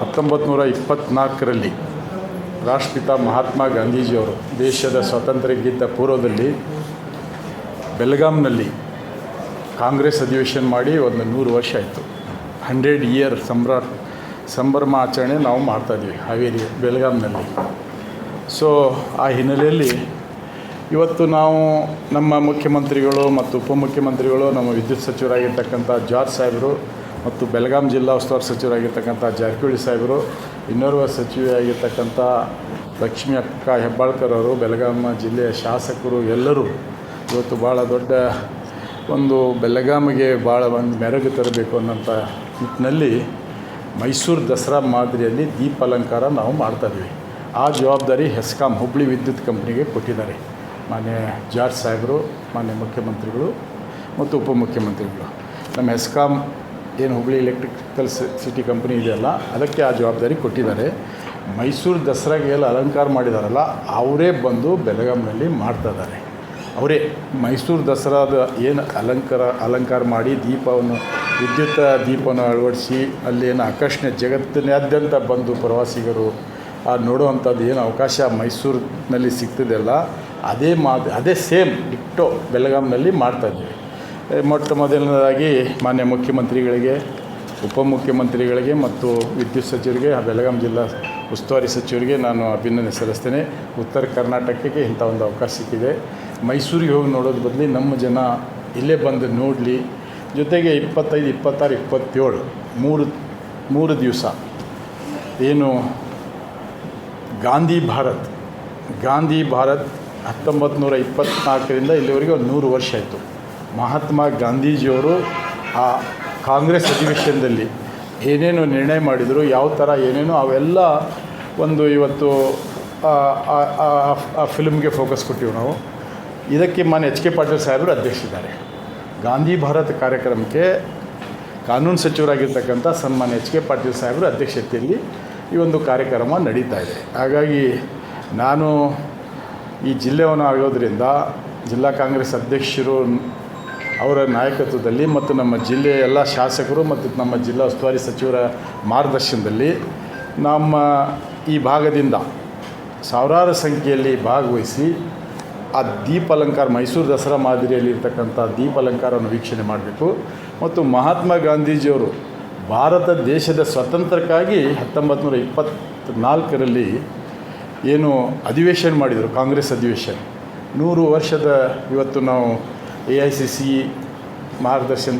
ಹತ್ತೊಂಬತ್ತು ನೂರ ಇಪ್ಪತ್ತ್ನಾಲ್ಕರಲ್ಲಿ ರಾಷ್ಟ್ರಪಿತ ಮಹಾತ್ಮ ಗಾಂಧೀಜಿಯವರು ದೇಶದ ಸ್ವಾತಂತ್ರ್ಯಕ್ಕಿಂತ ಪೂರ್ವದಲ್ಲಿ ಬೆಲ್ಗಾಂನಲ್ಲಿ ಕಾಂಗ್ರೆಸ್ ಅಧಿವೇಶನ ಮಾಡಿ ಒಂದು ನೂರು ವರ್ಷ ಆಯಿತು. ಹಂಡ್ರೆಡ್ ಇಯರ್ ಸಂಭ್ರ, ಸಂಭ್ರಮ ಆಚರಣೆ ನಾವು ಮಾಡ್ತಾಯಿದ್ವಿ ಹಾವೇರಿ ಬೆಲ್ಗಾಮ್ನಲ್ಲಿ ಸೊ ಆ ಹಿನ್ನೆಲೆಯಲ್ಲಿ ಇವತ್ತು ನಾವು ನಮ್ಮ ಮುಖ್ಯಮಂತ್ರಿಗಳು ಮತ್ತು ಉಪಮುಖ್ಯಮಂತ್ರಿಗಳು, ನಮ್ಮ ವಿದ್ಯುತ್ ಸಚಿವರಾಗಿರ್ತಕ್ಕಂಥ ಜಾರ್ಜ್ ಸಾಹೇಬರು ಮತ್ತು ಬೆಳಗಾಂ ಜಿಲ್ಲಾ ಉಸ್ತುವಾರಿ ಸಚಿವರಾಗಿರ್ತಕ್ಕಂಥ ಜಾರಕಿಹೊಳಿ ಸಾಹೇಬರು, ಇನ್ನೋರ್ವ ಸಚಿವರಾಗಿರ್ತಕ್ಕಂಥ ಲಕ್ಷ್ಮೀ ಅಕ್ಕ ಹೆಬ್ಬಾಳ್ಕರ್ ಅವರು, ಬೆಳಗಾಂ ಜಿಲ್ಲೆಯ ಶಾಸಕರು ಎಲ್ಲರೂ ಇವತ್ತು ಭಾಳ ದೊಡ್ಡ ಒಂದು ಬೆಳಗಾಮಿಗೆ ಭಾಳ ಒಂದು ಮೆರಗು ತರಬೇಕು ಅನ್ನೋಂಥ ನಿಟ್ಟಿನಲ್ಲಿ ಮೈಸೂರು ದಸರಾ ಮಾದರಿಯಲ್ಲಿ ದೀಪ ಅಲಂಕಾರ ನಾವು ಮಾಡ್ತಾಯಿದ್ವಿ ಆ ಜವಾಬ್ದಾರಿ ಹೆಸ್ಕಾಂ ಹುಬ್ಳಿ ವಿದ್ಯುತ್ ಕಂಪ್ನಿಗೆ ಕೊಟ್ಟಿದ್ದಾರೆ. ಮಾನ್ಯ ಜಾರ್ಜ್ ಸಾಹೇಬರು, ಮಾನ್ಯ ಮುಖ್ಯಮಂತ್ರಿಗಳು ಮತ್ತು ಉಪಮುಖ್ಯಮಂತ್ರಿಗಳು. ನಮ್ಮ ಹೆಸ್ಕಾಂ ಏನು ಹುಬ್ಳಿ ಎಲೆಕ್ಟ್ರಿಕಲ್ ಸಿಟಿ ಕಂಪ್ನಿ ಇದೆಯಲ್ಲ, ಅದಕ್ಕೆ ಆ ಜವಾಬ್ದಾರಿ ಕೊಟ್ಟಿದ್ದಾರೆ. ಮೈಸೂರು ದಸರಾಗೆ ಎಲ್ಲ ಅಲಂಕಾರ ಮಾಡಿದಾರಲ್ಲ, ಅವರೇ ಬಂದು ಬೆಳಗಾಂನಲ್ಲಿ ಮಾಡ್ತಾಯಿದ್ದಾರೆ ಅವರೇ, ಮೈಸೂರು ದಸರಾದ ಏನು ಅಲಂಕಾರ ಅಲಂಕಾರ ಮಾಡಿ ದೀಪವನ್ನು, ವಿದ್ಯುತ್ ದೀಪವನ್ನು ಅಳವಡಿಸಿ ಅಲ್ಲೇನು ಆಕರ್ಷಣೆ ಜಗತ್ತಿನಾದ್ಯಂತ ಬಂದು ಪ್ರವಾಸಿಗರು, ಆ ನೋಡುವಂಥದ್ದು ಏನು ಅವಕಾಶ ಮೈಸೂರಿನಲ್ಲಿ ಸಿಗ್ತಿದೆಯಲ್ಲ ಅದೇ ಮಾದ, ಅದೇ ಸೇಮ್ ಡಿಕ್ಟೋ ಬೆಳಗಾಂನಲ್ಲಿ ಮಾಡ್ತಾಯಿದ್ವಿ ಮೊಟ್ಟ ಮೊದಲನೇದಾಗಿ ಮಾನ್ಯ ಮುಖ್ಯಮಂತ್ರಿಗಳಿಗೆ, ಉಪಮುಖ್ಯಮಂತ್ರಿಗಳಿಗೆ ಮತ್ತು ವಿದ್ಯುತ್ ಸಚಿವರಿಗೆ ಬೆಳಗಾಂ ಜಿಲ್ಲಾ ಉಸ್ತುವಾರಿ ಸಚಿವರಿಗೆ ನಾನು ಅಭಿನಂದನೆ ಸಲ್ಲಿಸ್ತೇನೆ. ಉತ್ತರ ಕರ್ನಾಟಕಕ್ಕೆ ಇಂಥ ಒಂದು ಅವಕಾಶ ಸಿಕ್ಕಿದೆ. ಮೈಸೂರಿಗೆ ಹೋಗಿ ನೋಡೋದು ಬದಲಿ ನಮ್ಮ ಜನ ಇಲ್ಲೇ ಬಂದು ನೋಡಲಿ. ಜೊತೆಗೆ ಇಪ್ಪತ್ತೈದು, ಇಪ್ಪತ್ತಾರು, ಇಪ್ಪತ್ತೇಳು, ಮೂರು ಮೂರು ದಿವಸ ಏನು ಗಾಂಧಿ ಭಾರತ್ ಗಾಂಧಿ ಭಾರತ್ ಹತ್ತೊಂಬತ್ತು ನೂರ ಇಪ್ಪತ್ತ್ನಾಲ್ಕರಿಂದ ಇಲ್ಲಿವರೆಗೆ ಒಂದು ನೂರು ವರ್ಷ ಆಯಿತು. ಮಹಾತ್ಮ ಗಾಂಧೀಜಿಯವರು ಆ ಕಾಂಗ್ರೆಸ್ ಅಧಿವೇಶನದಲ್ಲಿ ಏನೇನು ನಿರ್ಣಯ ಮಾಡಿದರು, ಯಾವ ಥರ ಏನೇನು, ಅವೆಲ್ಲ ಒಂದು ಇವತ್ತು ಆ- ಫಿಲ್ಮ್ಗೆ ಫೋಕಸ್ ಕೊಟ್ಟಿವಿ ನಾವು. ಇದಕ್ಕೆ ಮಾನ್ಯ ಎಚ್ ಕೆ ಪಾಟೀಲ್ ಸಾಹೇಬರು ಅಧ್ಯಕ್ಷಿದ್ದಾರೆ ಗಾಂಧಿ ಭಾರತ್ ಕಾರ್ಯಕ್ರಮಕ್ಕೆ ಕಾನೂನು ಸಚಿವರಾಗಿರ್ತಕ್ಕಂಥ ಸನ್ಮಾನ್ಯ ಎಚ್ ಕೆ ಪಾಟೀಲ್ ಸಾಹೇಬರು ಅಧ್ಯಕ್ಷತೆಯಲ್ಲಿ ಈ ಒಂದು ಕಾರ್ಯಕ್ರಮ ನಡೀತಾ ಇದೆ. ಹಾಗಾಗಿ ನಾನು ಈ ಜಿಲ್ಲೆಯವನು ಆಗೋದ್ರಿಂದ ಜಿಲ್ಲಾ ಕಾಂಗ್ರೆಸ್ ಅಧ್ಯಕ್ಷರು ಅವರ ನಾಯಕತ್ವದಲ್ಲಿ ಮತ್ತು ನಮ್ಮ ಜಿಲ್ಲೆಯ ಎಲ್ಲ ಶಾಸಕರು ಮತ್ತು ನಮ್ಮ ಜಿಲ್ಲಾ ಉಸ್ತುವಾರಿ ಸಚಿವರ ಮಾರ್ಗದರ್ಶನದಲ್ಲಿ ನಮ್ಮ ಈ ಭಾಗದಿಂದ ಸಾವಿರಾರು ಸಂಖ್ಯೆಯಲ್ಲಿ ಭಾಗವಹಿಸಿ ಆ ದೀಪ ಅಲಂಕಾರ, ಮೈಸೂರು ದಸರಾ ಮಾದರಿಯಲ್ಲಿ ಇರ್ತಕ್ಕಂಥ ದೀಪ ಅಲಂಕಾರವನ್ನು ವೀಕ್ಷಣೆ ಮಾಡಬೇಕು. ಮತ್ತು ಮಹಾತ್ಮ ಗಾಂಧೀಜಿಯವರು ಭಾರತ ದೇಶದ ಸ್ವಾತಂತ್ರ್ಯಕ್ಕಾಗಿ ಹತ್ತೊಂಬತ್ತು ನೂರ ಇಪ್ಪತ್ತ್ನಾಲ್ಕರಲ್ಲಿ ಏನು ಅಧಿವೇಶನ ಮಾಡಿದರು, ಕಾಂಗ್ರೆಸ್ ಅಧಿವೇಶನ. ನೂರು ವರ್ಷದ ಇವತ್ತು ನಾವು ಎ ಐ ಸಿ ಸಿ ಮಾರ್ಗದರ್ಶನದಲ್ಲಿ